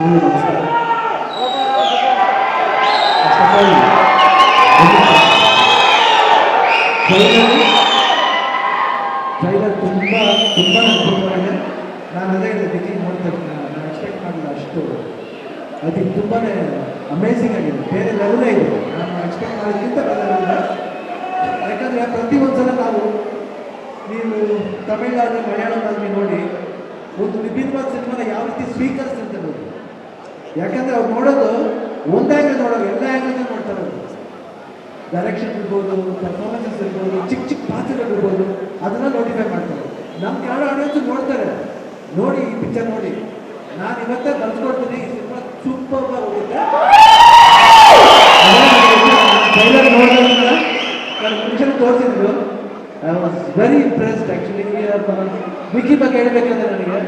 Trailer ತುಂಬ ತುಂಬ ಅದ್ಭುತವಾಗಿದೆ ನಾನು ಅದೇ ಹೇಳಿದೆ ಬಿಗಿ ನೋಡ್ತಾ ನಾನು ಎಕ್ಸ್ಪೆಕ್ಟ್ ಮಾಡಿಲ್ಲ ಅಷ್ಟು ಅದಕ್ಕೆ ತುಂಬಾ ಅಮೇಝಿಂಗ್ ಆಗಿದೆ ಬೇರೆ ಲೆವೆಲೇ ಇದೆ ನಾನು ಎಕ್ಸ್ಪೆಕ್ಟ್ ಮಾಡೋದಕ್ಕಿಂತ ಬರೋದಿಲ್ಲ ಯಾಕಂದರೆ ಪ್ರತಿ ಒಂದ್ಸಲ ನಾವು ನೀವು ತಮಿಳ್ನಾಡು ಆಗಿ ನೋಡಿ ಒಂದು ವಿಭಿನ್ನವಾದ ಸಿನಿಮಾನ ಯಾವ ರೀತಿ ಸ್ವೀಕರಿಸ್ತಾರೆ ಯಾಕಂದ್ರೆ ಅವ್ರು ನೋಡೋದು ಒಂದು ನೋಡೋದು ಎಲ್ಲ ಆ್ಯಂಗಲ್ ನೋಡ್ತಾರೆ ಡೈರೆಕ್ಷನ್ ಇರ್ಬೋದು ಪರ್ಫಾರ್ಮೆನ್ಸಸ್ ಇರ್ಬೋದು, ಚಿಕ್ಕ ಚಿಕ್ಕ ಪಾತ್ರಗಳು ಇರ್ಬೋದು, ಅದನ್ನ ನೋಟಿಫೈ ಮಾಡ್ತಾರೆ. ನಮ್ಮ ಕನ್ನಡ ಆಡಿಯನ್ಸ್ ನೋಡ್ತಾರೆ. ನೋಡಿ ಈ ಪಿಕ್ಚರ್ ನೋಡಿ. ನಾನು ಇವತ್ತೇ ಬರ್ಸ್ಕೊಡ್ತೀನಿ ಈ ಸಿನಿಮಾ ಸೂಪರ್ ಹೋಗುತ್ತೆ. ಮುಂಚೆ ತೋರಿಸಿದ್ರು I was very impressed actually Vicky ಬಗ್ಗೆ ಹೇಳ್ಬೇಕಂದ್ರೆ ನನಗೆ.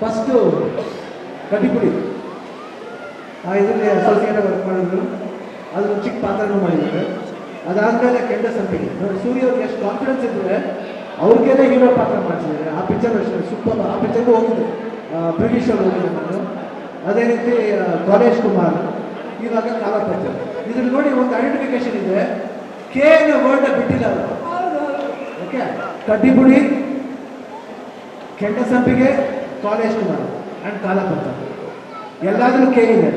ಫಸ್ಟು ಕಡ್ಡಿಪುಡಿ ಆ ಇದರಲ್ಲಿ ಅಸೋಸಿಯೇಟ್ ವರ್ಕ್ ಮಾಡಿದ್ರು. ಅದು ಚಿಕ್ಕ ಪಾತ್ರನೂ ಮಾಡಿದ್ದಾರೆ ಅದಾದಮೇಲೆ ಕೆಂಡ ಸಂಪಿಗೆ. ಸೂರ್ಯ ಅವ್ರಿಗೆ ಎಷ್ಟು ಕಾನ್ಫಿಡೆನ್ಸ್ ಇದ್ರೆ ಅವ್ರಿಗೇನೆ ಹೀರೋ ಪಾತ್ರ ಮಾಡಿಸಿದ್ದಾರೆ ಆ ಪಿಕ್ಚರ್ ಅಷ್ಟೇ ಸೂಪರ್ ಆ ಪಿಕ್ಚರ್ಗೂ ಹೋಗಿದೆ. ಬ್ರಿಟಿಷ್ ಅವ್ರು ಹೋಗಿದೆ ನಾನು ಅದೇ ರೀತಿ ಕಾಲೇಜ್ ಕುಮಾರ್. ಇವಾಗ ಕಾಲ ಪಿಕ್ಚರ್ ಇದ್ರಲ್ಲಿ ನೋಡಿ ಒಂದು ಐಡೆಂಟಿಫಿಕೇಶನ್ ಇದೆ. ಕೆ ಎನ್ ವರ್ಡ್ ಬಿಟ್ಟಿಲ್ಲ ಅವರು. ಓಕೆ ಕಡ್ಡಿಪುಡಿ ಕೆಂಡ ಸಂಪಿಗೆ ಕಾಲೇಜ್ ಕುಮಾರ್. ಆ್ಯಂಡ್ ಕಾಲಪತ್ರ ಎಲ್ಲಾದರೂ ಕೆ ಇದೆ.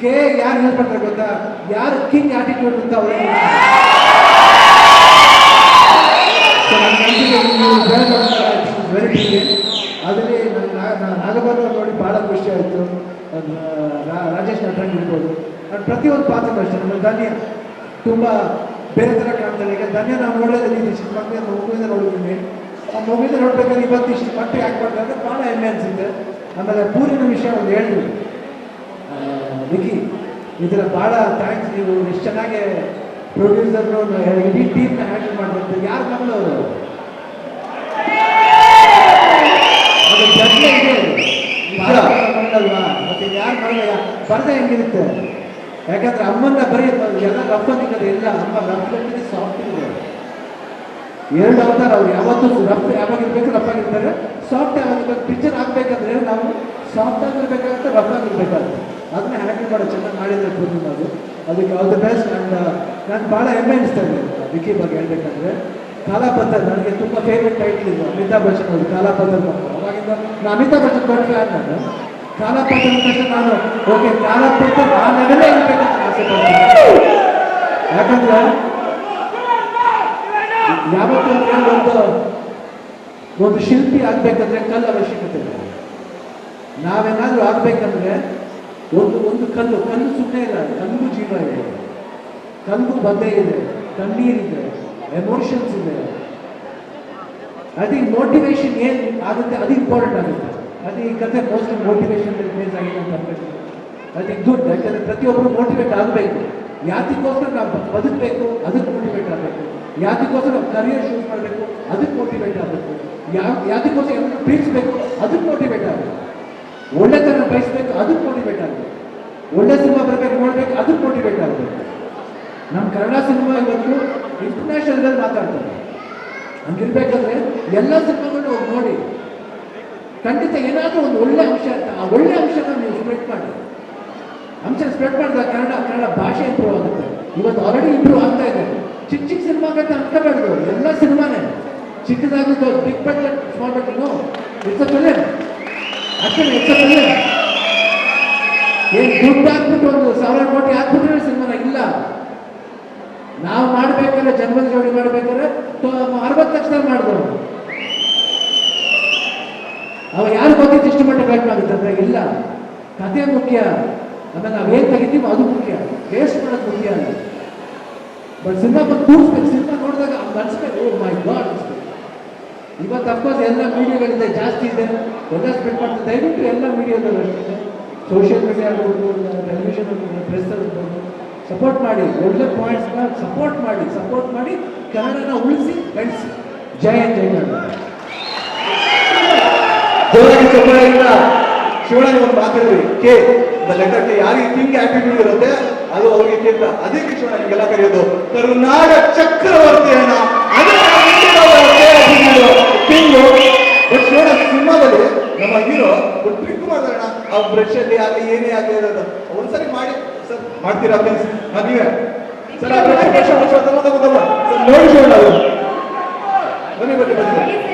ಕೆ ಯಾರು ಯೂಸ್ ಗೊತ್ತಾ? ಯಾರು ಕಿಂಗ್ ಆಟಿಟ್ಯೂಡ್ ಅಂತ ಅವರೇ ವೆರಿ ಅದರಲ್ಲಿ ನನ್ನ ನಾಗಬಾಬು ಅವ್ರು ನೋಡಿ ಭಾಳ ಖುಷಿ ಆಯಿತು. ರಾಜೇಶ್ ನಟರಂಗ್ ಇರ್ಬೋದು. ನಾನು ಪ್ರತಿಯೊಂದು ಪಾತ್ರ ಅಷ್ಟೇ. ನಮ್ಮ ಧನ್ಯ. ತುಂಬ ಬೇರೆ ಥರ ಕಾಣ್ತಾರೆ ಈಗ ಧನ್ಯ ನಾವು ನೋಡೋದಿಲ್ಲ ಇದು ಚಿಕ್ಕ ಮಕ್ಕಳಿಂದ ಮಗುವಿಂದ ನೋಡಿದ್ದೀನಿ ಆ ಮಗುವಿಂದ ನೋಡ್ಬೇಕಾದ್ರೆ ಇವತ್ತು ಇಷ್ಟು ಮಟ್ಟಿಗೆ ಯಾಕೆ ಭಾಳ ಹೆಮ್ಮೆ ಅನಿಸುತ್ತೆ. ಆಮೇಲೆ ಪೂರಿನ ವಿಷಯ ಒಂದು ಹೇಳಿದ್ರು. ವಿಕಿ ಇದರ ಭಾಳ ಥ್ಯಾಂಕ್ಸ್ ನೀವು ಎಷ್ಟು ಚೆನ್ನಾಗಿ ಪ್ರೊಡ್ಯೂಸರ್ನು ಇಡೀ ಟೀಮ್ನ ಹ್ಯಾಂಡಲ್ ಮಾಡಬೇಕು. ಯಾರು ಇದೆ. ಮಗಳಲ್ವಾ ಮತ್ತೆ ಯಾರು ಕಮಲ ಬರದೆ ಹೆಂಗಿರುತ್ತೆ? ಯಾಕಂದ್ರೆ ಅಮ್ಮನ್ನ ಬರೀ ಎಲ್ಲ ರಫ್ ಅಂತಿದ್ದಾರೆ ಇಲ್ಲ. ಅಮ್ಮ ರಫ್ ಸಾಫ್ಟ್ ಇದೆ. ಎರಡು ಅವತಾರ ಅವ್ರು. ಯಾವತ್ತೂ ರಫ್ ಯಾವಾಗಿರ್ಬೇಕು ರಫ್ ಆಗಿರ್ತಾರೆ. ಸಾಫ್ಟ್ ಯಾವಾಗ ಇರ್ಬೇಕು ಪಿಕ್ಚರ್ ಆಗ್ಬೇಕಂದ್ರೆ ನಾವು ಸಾಫ್ಟ್ ಆಗಿರ್ಬೇಕಾಗುತ್ತೆ ರಫ್ ಆಗಿರ್ಬೇಕಾಗುತ್ತೆ ಅದನ್ನ ಹ್ಯಾಂಡಲ್ ಮಾಡೋ ಚೆನ್ನಾಗಿ ಮಾಡಿದ್ರೆ ಪೂರ್ಣಿಮ ಅದು ಅದಕ್ಕೆ ಆಲ್ ದ ಬೆಸ್ಟ್ ಆ್ಯಂಡ್ ನಾನು ಭಾಳ ಹೆಮ್ಮೆ ಅನಿಸ್ತಾ ಇದೆ. ವಿಕಿ ಬಗ್ಗೆ ಹೇಳ್ಬೇಕಂದ್ರೆ ಕಾಲಾಪತ್ರ ನನಗೆ ತುಂಬ ಫೇವ್ರೆಟ್ ಟೈಟ್ಲ್ ಇದು, ಅಮಿತಾಬ್ ಬಚ್ಚನ್ ಅವರು ಕಾಲಾಪತ್ರ ಅವಾಗಿಂದ ನಾನು ಅಮಿತಾಬ್ ಬಚ್ಚನ್ ದೊಡ್ಡ ಫ್ಯಾನ್ ನಾನು. ಕಾಲಾಪತ್ರ ತಕ್ಷಣ ನಾನು ಓಕೆ ಕಾಲಾಪತ್ರ ಆ ಲೆವೆಲೇ ಇರಬೇಕಂತ ಆಸೆ ಪಡ್ತೀನಿ. ಯಾಕಂದ್ರೆ, ಯಾವತ್ತೂ ಒಂದು ಒಂದು ಶಿಲ್ಪಿ ಆಗ್ಬೇಕಂದ್ರೆ ಕಲ್ಲು ಅವಶ್ಯಕತೆ ಇದೆ. ನಾವೇನಾದ್ರೂ ಆಗಬೇಕಂದ್ರೆ ಒಂದು ಒಂದು ಕಲ್ಲು ಕಲ್ಲು ಸುಮ್ಮನೆ ಇಲ್ಲ ಕಲ್ಲು ಜೀವ ಇದೆ. ಕಲ್ಲು ಬದ್ದೆ ಇದೆ. ಕಣ್ಣೀರಿದೆ ಎಮೋಷನ್ಸ್ ಇದೆ. ಅದಕ್ಕೆ ಮೋಟಿವೇಶನ್ ಏನು ಆಗುತ್ತೆ? ಅದು ಇಂಪಾರ್ಟೆಂಟ್ ಆಗುತ್ತೆ. ಅದು ಈ ಕತೆ ಮೋಸ್ಟ್ಲಿ ಮೋಟಿವೇಶನ್ ಬೇಸ್ ಆಗಿದೆ ಅಂತ ಅನ್ಕೊಳ್ತೀನಿ ದುಡ್ಡು ಗುಡ್ ಯಾಕಂದ್ರೆ ಪ್ರತಿಯೊಬ್ಬರು ಮೋಟಿವೇಟ್ ಆಗಬೇಕು. ಯಾತಿಗೋಸ್ಕರ ನಾವು ಬದುಕಬೇಕು, ಅದಕ್ಕೆ ಮೋಟಿವೇಟ್ ಆಗಬೇಕು. ಯಾತಿಗೋಸ್ಕರ ನಾವು ಕರಿಯರ್ ಶೂಸ್ ಮಾಡಬೇಕು, ಅದಕ್ಕೆ ಮೋಟಿವೇಟ್ ಆಗಬೇಕು. ಯಾವ ಯಾತಿಗೋಸ್ಕರ ಪ್ರೀತಿಸ್ಬೇಕು ಅದಕ್ಕೆ ಮೋಟಿವೇಟ್ ಆಗಬೇಕು. ಒಳ್ಳೆತನ ಬಯಸ್ಬೇಕು, ಅದಕ್ಕೆ ಮೋಟಿವೇಟ್ ಆಗಬೇಕು. ಒಳ್ಳೆ ಸಿನಿಮಾ ಬರಬೇಕು, ನೋಡ್ಬೇಕು, ಅದಕ್ಕೆ ಮೋಟಿವೇಟ್ ಆಗಬೇಕು. ನಮ್ಮ ಕನ್ನಡ ಸಿನಿಮಾ ಇವತ್ತು ಇಂಟರ್ನ್ಯಾಷನಲ್ ಮಾತಾಡ್ತಾರೆ. ಹಂಗಿರ್ಬೇಕಾದ್ರೆ ಎಲ್ಲ ಸಿನಿಮಾಗಳು ನೋಡಿ. ಖಂಡಿತ ಏನಾದರೂ ಒಂದು ಒಳ್ಳೆ ಅಂಶ ಅಂತ, ಆ ಒಳ್ಳೆ ಅಂಶನ ನೀವು ಸ್ಪ್ರೆಡ್ ಮಾಡಿ. ಅಂಶ ಸ್ಪ್ರೆಡ್ ಮಾಡಿದಾಗ ಕನ್ನಡ ಕನ್ನಡ ಭಾಷೆ ಇಂಪ್ರೂವ್ ಆಗುತ್ತೆ. ಇವತ್ತು ಆಲ್ರೆಡಿ ಇಂಪ್ರೂವ್ ಆಗ್ತಾ ಇದೆ. ಚಿಕ್ಕ ಚಿಕ್ಕ ಸಿನಿಮಾಗಂತ ಬೇಡ ಎಲ್ಲ ಸಿನಿಮಾನೇ. ಚಿಕ್ಕದಾಗುತ್ತೆ big budget small budget it's a film ಅಷ್ಟೇ ಇಟ್ಸ್ ಅ ಫಿಲಿಮ್ ಏನು ದುಡ್ಡು ಹಾಕ್ಬಿಟ್ಟು ಒಂದು ಸಾವಿರ ಕೋಟಿ ಹಾಕ್ಬಿಟ್ರೆ ಸಿನಿಮಾನ ಇಲ್ಲ. ನಾವು ಮಾಡ್ಬೇಕಾದ್ರೆ ಜನ್ಮದ ಜೋಡಿ ಮಾಡ್ಬೇಕಾದ್ರೆ ಅರವತ್ತು ಲಕ್ಷ ಮಾಡಿದ್ರು ಅವ ಯಾರು ಬಗ್ಗೆ ಇಷ್ಟು ಮಟ್ಟ ಕಲೆಕ್ಟ್ ಆಗುತ್ತೆ ಅಂದ್ರೆ ಇಲ್ಲ. ಕಥೆ ಮುಖ್ಯ. ಆಮೇಲೆ ನಾವೇನ್ ತೆಗಿತೀವೋ ಅದು ಮುಖ್ಯ. ವೇಸ್ಟ್ ಮಾಡೋದು ಮುಖ್ಯ ಅಲ್ಲ ಬಟ್ ಸಿನಿಮಾ ಬಂದು ಕೂರಿಸ್ಬೇಕು. ಸಿನಿಮಾ ನೋಡಿದಾಗ ಅನ್ಸ್ಬೇಕು ಓ ಮೈ ಗಾಡ್ ಇವತ್ತು ಅಫ್ಕೋರ್ಸ್ ಎಲ್ಲ ಮೀಡಿಯಾಗಳಿಂದ ಜಾಸ್ತಿ ಇದೆ. ಎಲ್ಲ ಸ್ಪೆಂಡ್ ಮಾಡ್ತಾರೆ. ದಯವಿಟ್ಟು ಎಲ್ಲ ಮೀಡಿಯಾದಲ್ಲಿ ಅಷ್ಟೇ. ಸೋಷಿಯಲ್ ಮೀಡಿಯಾ ಆಗ್ಬೋದು ಟೆಲಿವಿಷನ್ ಪ್ರೆಸ್ ಆಗ್ಬೋದು ಸಪೋರ್ಟ್ ಮಾಡಿ, ಒಳ್ಳೆ ಪಾಯಿಂಟ್ಸ್ನ ಸಪೋರ್ಟ್ ಮಾಡಿ ಸಪೋರ್ಟ್ ಮಾಡಿ, ಕನ್ನಡನ ಉಳಿಸಿ ಬೆಳೆಸಿ ಜಯ ಜಯ ಕನ್ನಡ. ಶಿವಣ್ಣ ಒಂದು ಮಾತಾಡಿದ್ವಿ ಕೆ ದ ಲೆಟರ್ ಕೆ, ಯಾರಿಗೆ ಕಿಂಗ್ ಆಟಿಟ್ಯೂಡ್ ಇರುತ್ತೆ, ಅದು ಅವ್ರಿಗೆ ಕೇಂದ್ರ ಅದೇ ಅದಕ್ಕೆ ಶಿವಣ್ಣ ನಿಮಗೆಲ್ಲ ಕರೆಯೋದು. ಕರುನಾಡ ಚಕ್ರವರ್ತಿಯನ್ನ ಕಿಂಗ್ ಸಿನಿಮಾದಲ್ಲಿ ನಮ್ಮ ಹೀರೋ ಟ್ರಿಕ್ ಮಾಡ್ತಾರಣ ಆ ಬ್ರಷ್ ಅಲ್ಲಿ ಆಗಲಿ ಏನೇ ಆಗಲಿ ಇರೋದು ಒಂದ್ಸರಿ ಮಾಡಿ ಸರ್ ಮಾಡ್ತೀರಾ ಪ್ಲೀಸ್ ನೀವೇ ಸರ್ ಆ ಬ್ರಷ್ ಬ್ರಷ್ ಬ್ರಷ್ ಅಂತ ತಗೊಂಡ್ ಬಾ. ಸರ್ ನೋಡಿ ಶಿವಣ್ಣ ಅವರು ಬನ್ನಿ ಬನ್ನಿ ಬನ್ನಿ